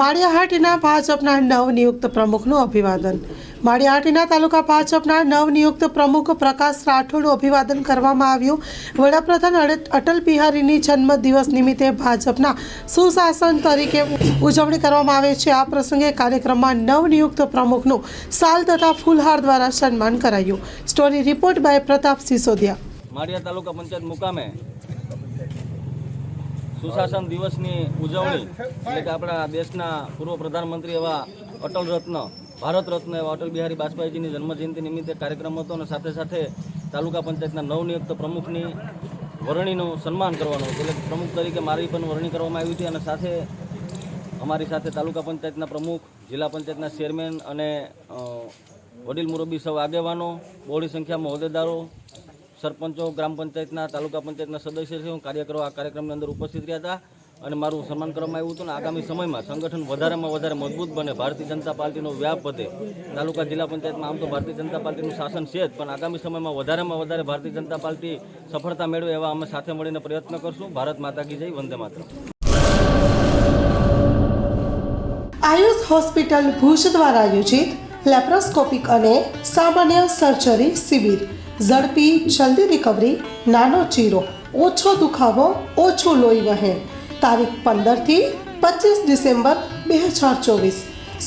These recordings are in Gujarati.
માળિયાહાટીના ભાજપના નવનિયુક્ત પ્રમુખનું અભિવાદન. માળિયાહાટીના તાલુકા ભાજપના નવનિયુક્ત પ્રમુખ પ્રકાશ રાઠોડનું અભિવાદન કરવામાં આવ્યું. વડાપ્રધાન અટલ બિહારીની જન્મદિવસ નિમિત્તે ભાજપના સુશાસન તરીકે ઉજવણી કરવામાં આવે છે. આ પ્રસંગે કાર્યક્રમમાં નવનિયુક્ત પ્રમુખનું સાલ તથા ફૂલહાર દ્વારા સન્માન કરાયું. Story report by Pratap Sisodiya. Maliya taluka panchayat મુકામે સુશાસન દિવસની ઉજવણી એટલે કે આપણા દેશના પૂર્વ પ્રધાનમંત્રી એવા અટલ રત્ન ભારત રત્ન એવા અટલ બિહારી વાજપેયીજીની જન્મજયંતિ નિમિત્તે કાર્યક્રમ હતો અને સાથે સાથે તાલુકા પંચાયતના નવનિયુક્ત પ્રમુખની વરણીનું સન્માન કરવાનું હતું. એટલે પ્રમુખ તરીકે મારી પણ વરણી કરવામાં આવી હતી અને સાથે અમારી સાથે તાલુકા પંચાયતના પ્રમુખ જિલ્લા પંચાયતના ચેરમેન અને વડીલ મુરબ્બી સૌ આગેવાનો બહોળી સંખ્યામાં હોદ્દેદારો સરપંચો, ગ્રામ પંચાયતના, તાલુકા પંચાયતના સદસ્ય છે. હું કાર્યકરો આ કાર્યક્રમની અંદર ઉપસ્થિત રહ્યા હતા અને મારું સન્માન કરવામાં આવ્યું હતું. અને આગામી સમયમાં સંગઠન વધારેમાં વધારે મજબૂત બને. ભારતીય જનતા પાર્ટીનો વ્યાપ વધે. તાલુકા જિલ્લા પંચાયતમાં આમ તો ભારતીય જનતા પાર્ટીનું શાસન છે જ, પણ આગામી સમયમાં વધારેમાં વધારે ભારતીય જનતા પાર્ટી સફળતા મેળવે એવા અમે સાથે મળીને પ્રયત્ન કરશું. ભારત માતા કી જય, વંદે માત્ર આયુષ હોસ્પિટલ ભુજ દ્વારા આયોજિત લેપ્રોસ્કોપિક અને સામાન્ય સર્જરી શિબિર. ઝડપી, જલ્દી રિકવરી નાનો ચીરો, ઓછો દુખાવો, ઓછું લોહી વહે. તારીખ પંદરથી પચીસ ડિસેમ્બર બે હજાર ચોવીસ.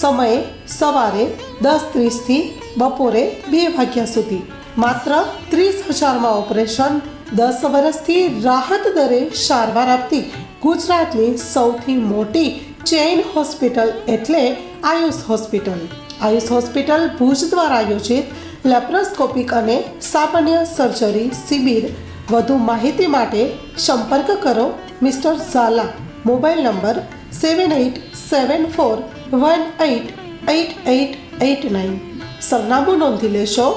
સમયે સવારે દસ ત્રીસથી બપોરે બે વાગ્યા સુધી. માત્ર ત્રીસ હજારમાં ઓપરેશન, દસ વર્ષથી રાહત દરે સારવાર આપતી ગુજરાતની સૌથી મોટી ચેઇન હોસ્પિટલ એટલે આયુષ હોસ્પિટલ. આયુષ હોસ્પિટલ ભુજ દ્વારા આયોજિત લેપ્રોસ્કોપિક અને સામાન્ય સર્જરી શિબિર. વધુ માહિતી માટે સંપર્ક કરો mister Jhala. Mobile number seven eight seven four one eight eight eight eight nine. સરનામું નોંધી લેશો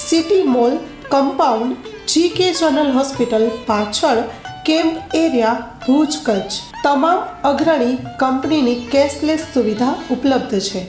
city mall compound G K general hospital પાછળ કેમ્પ એરિયા ભુજ કચ્છ. તમામ અગ્રણી કંપનીની કેશલેસ સુવિધા ઉપલબ્ધ છે.